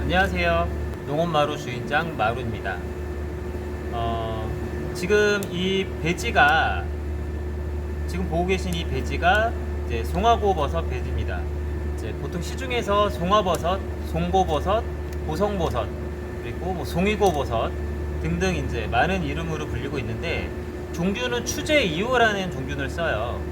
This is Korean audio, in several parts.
안녕하세요. 농업마루 주인장 마루입니다. 어, 지금 이 배지가 지금 보고 계신 이 배지가 이제 송화고버섯 배지입니다. 이제 보통 시중에서 송화버섯, 송고버섯, 보성버섯 그리고 뭐 송이고버섯 등등 이제 많은 이름으로 불리고 있는데 종균은 추제 2호라는 종균을 써요.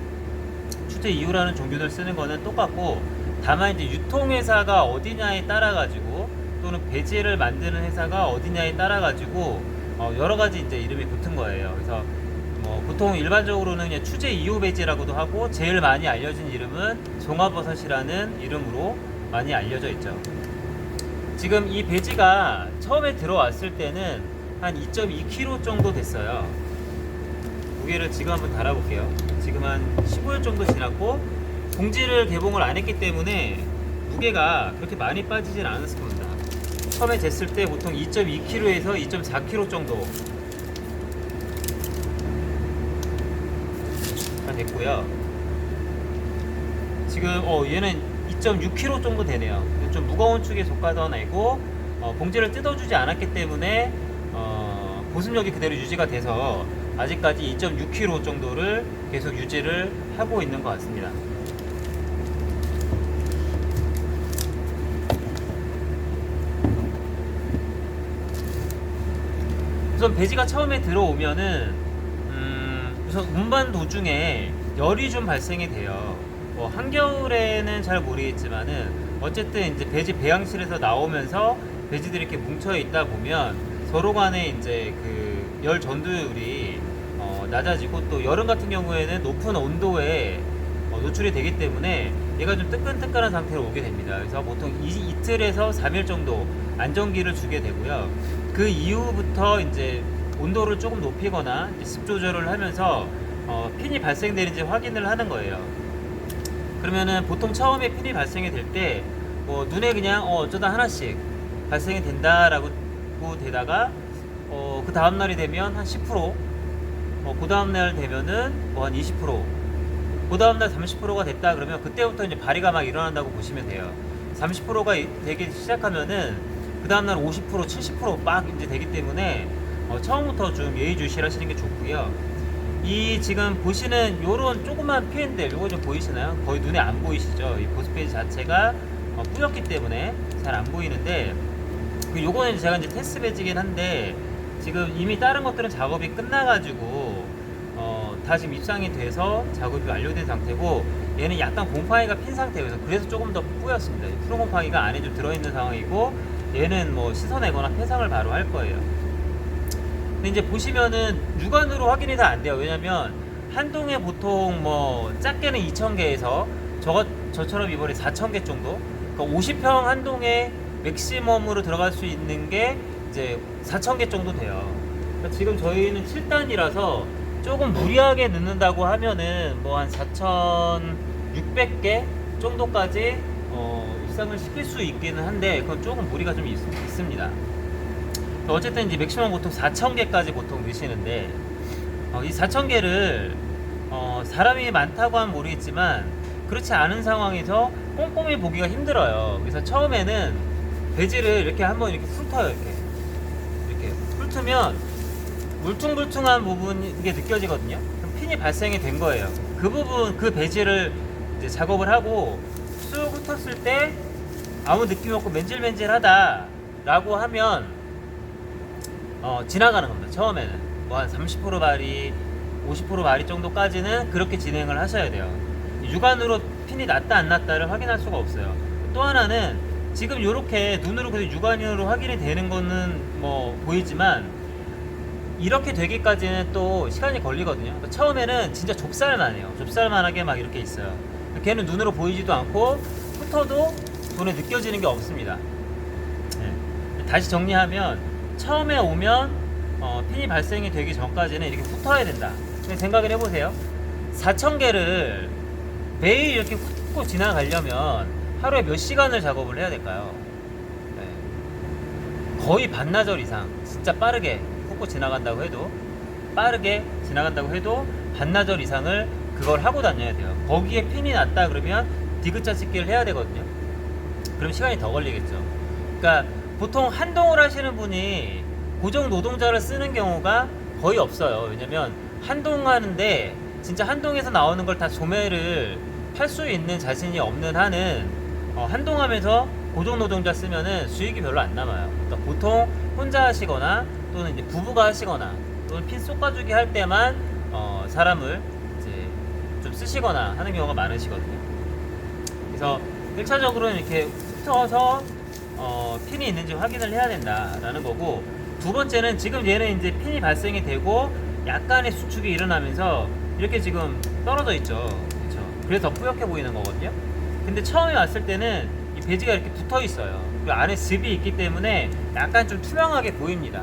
추제 2호라는 종균을 쓰는 거는 똑같고 다만 이제 유통회사가 어디냐에 따라 가지고 또는 배지를 만드는 회사가 어디냐에 따라 가지고 어 여러 가지 이제 이름이 붙은 거예요. 그래서 뭐 보통 일반적으로는 그냥 추제 2호 배지라고도 하고 제일 많이 알려진 이름은 송화버섯이라는 이름으로 많이 알려져 있죠. 지금 이 배지가 처음에 들어왔을 때는 한 2.2kg 정도 됐어요. 무게를 지금 한번 달아볼게요. 지금 한 15일 정도 지났고 봉지를 개봉을 안 했기 때문에 무게가 그렇게 많이 빠지진 않았을 겁니다. 처음에 쟀을 때 보통 2.2kg에서 2.4kg 정도 가 됐고요. 지금 어 얘는 2.6kg 정도 되네요. 좀 무거운 축에 속하던 애고 어, 봉지를 뜯어주지 않았기 때문에 어, 보습력이 그대로 유지가 돼서 아직까지 2.6kg 정도를 계속 유지를 하고 있는 것 같습니다. 우선 배지가 처음에 들어오면은 음, 우선 운반 도중에 열이 좀 발생이 돼요. 뭐 한겨울에는 잘 모르겠지만은 어쨌든 이제 배지 배양실에서 나오면서 배지들이 이렇게 뭉쳐 있다 보면 서로 간에 이제 그 열 전도율이 어, 낮아지고 또 여름 같은 경우에는 높은 온도에 어, 노출이 되기 때문에 얘가 좀 뜨끈뜨끈한 상태로 오게 됩니다. 그래서 보통 이, 이틀에서 3일 정도 안정기를 주게 되고요. 그 이후부터 이제 온도를 조금 높이거나 습 조절을 하면서 어, 핀이 발생되는지 확인을 하는 거예요. 그러면은 보통 처음에 핀이 발생이 될 때 뭐 눈에 그냥 어, 어쩌다 하나씩 발생이 된다라고 되다가 어, 그 다음 날이 되면 한 10%, 어, 그 다음 날 되면은 뭐 한 20%, 그 다음 날 30%가 됐다 그러면 그때부터 이제 발이가 막 일어난다고 보시면 돼요. 30%가 되기 시작하면은 그 다음 날 50%, 70%막 이제 되기 때문에 어, 처음부터 좀 예의주시하시는 게 좋고요. 이 지금 보시는 요런 조그만 피해인데 요거 좀 보이시나요? 거의 눈에 안 보이시죠? 이 보스페이지 자체가 어, 뿌옇기 때문에 잘 안 보이는데 그 요거는 제가 이제 테스트 배지긴 한데 지금 이미 다른 것들은 작업이 끝나가지고 어, 다 지금 입상이 돼서 작업이 완료된 상태고 얘는 약간 곰팡이가 핀 상태여서 그래서 조금 더 뿌였습니다. 푸른 곰팡이가 안에 좀 들어있는 상황이고 얘는 뭐 씻어내거나 폐상을 바로 할 거예요. 근데 이제 보시면은 육안으로 확인이 다 안 돼요. 왜냐면 한 동에 보통 뭐 작게는 2,000개에서 저 저처럼 이번에 4,000개 정도. 그러니까 50평 한 동에 맥시멈으로 들어갈 수 있는 게 이제 4,000개 정도 돼요. 그러니까 지금 저희는 7단이라서 조금 무리하게 넣는다고 하면은 뭐 한 4,600개 정도까지 어, 입상을 시킬 수 있기는 한데 그건 조금 무리가 좀 있, 있습니다. 어쨌든 이제 맥시멈 보통 4,000개까지 보통 넣으시는데 어, 이 4,000개를 어, 사람이 많다고 하면 모르겠지만 그렇지 않은 상황에서 꼼꼼히 보기가 힘들어요. 그래서 처음에는 배지를 이렇게 한번 이렇게 훑어요. 이렇게 이렇게 훑으면 울퉁불퉁한 부분이 게 느껴지거든요. 그럼 핀이 발생이 된 거예요. 그 부분 그 배지를 작업을 하고 쑥 훑었을 때 아무 느낌 없고 맨질맨질하다 라고 하면 어, 지나가는 겁니다. 처음에는 뭐 한 30% 발이 50% 발이 정도까지는 그렇게 진행을 하셔야 돼요. 육안으로 핀이 났다 안 났다를 확인할 수가 없어요. 또 하나는 지금 이렇게 눈으로 그래도 육안으로 확인이 되는 거는 뭐 보이지만 이렇게 되기까지는 또 시간이 걸리거든요. 그러니까 처음에는 진짜 좁쌀만 해요. 좁쌀만하게 막 이렇게 있어요. 걔는 눈으로 보이지도 않고 훑어도 눈에 느껴지는 게 없습니다. 네. 다시 정리하면 처음에 오면 어, 핀이 발생이 되기 전까지는 이렇게 훑어야 된다. 생각을 해보세요. 4,000개를 매일 이렇게 훑고 지나가려면 하루에 몇 시간을 작업을 해야 될까요? 네. 거의 반나절 이상 진짜 빠르게 훑고 지나간다고 해도 빠르게 지나간다고 해도 반나절 이상을 그걸 하고 다녀야 돼요. 거기에 핀이 났다 그러면 디귿자 찍기를 해야 되거든요. 그럼 시간이 더 걸리겠죠. 그러니까 보통 한동을 하시는 분이 고정 노동자를 쓰는 경우가 거의 없어요. 왜냐면 한동 하는데 진짜 한동에서 나오는 걸다 소매를 팔 수 있는 자신이 없는 한은 어, 한동하면서 고정 노동자 쓰면은 수익이 별로 안 남아요. 그러니까 보통 혼자 하시거나 또는 이제 부부가 하시거나 또는 핀 쏙가주기 할 때만 어, 사람을 쓰시거나 하는 경우가 많으시거든요. 그래서 1차적으로 이렇게 훑어서 어, 핀이 있는지 확인을 해야 된다라는 거고 두 번째는 지금 얘는 이제 핀이 발생이 되고 약간의 수축이 일어나면서 이렇게 지금 떨어져 있죠. 그렇죠. 그래서 더 뿌옇게 보이는 거거든요. 근데 처음에 왔을 때는 이 배지가 이렇게 붙어 있어요. 그 안에 즙이 있기 때문에 약간 좀 투명하게 보입니다.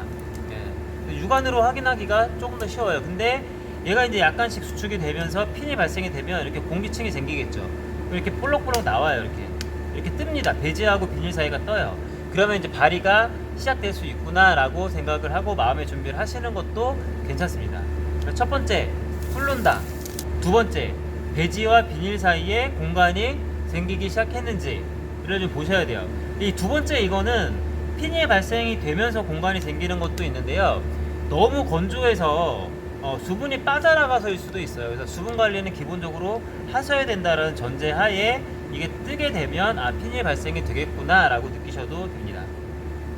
예. 육안으로 확인하기가 조금 더 쉬워요. 근데 얘가 이제 약간씩 수축이 되면서 핀이 발생이 되면 이렇게 공기층이 생기겠죠. 이렇게 볼록볼록 나와요. 이렇게 이렇게 뜹니다. 배지하고 비닐 사이가 떠요. 그러면 이제 발이가 시작될 수 있구나라고 생각을 하고 마음의 준비를 하시는 것도 괜찮습니다. 첫 번째, 훑는다. 두 번째, 배지와 비닐 사이에 공간이 생기기 시작했는지를 좀 보셔야 돼요. 이 두 번째 이거는 핀이 발생이 되면서 공간이 생기는 것도 있는데요. 너무 건조해서 어, 수분이 빠져나가서일 수도 있어요. 그래서 수분 관리는 기본적으로 하셔야 된다는 전제 하에 이게 뜨게 되면 아 핀이 발생이 되겠구나라고 느끼셔도 됩니다.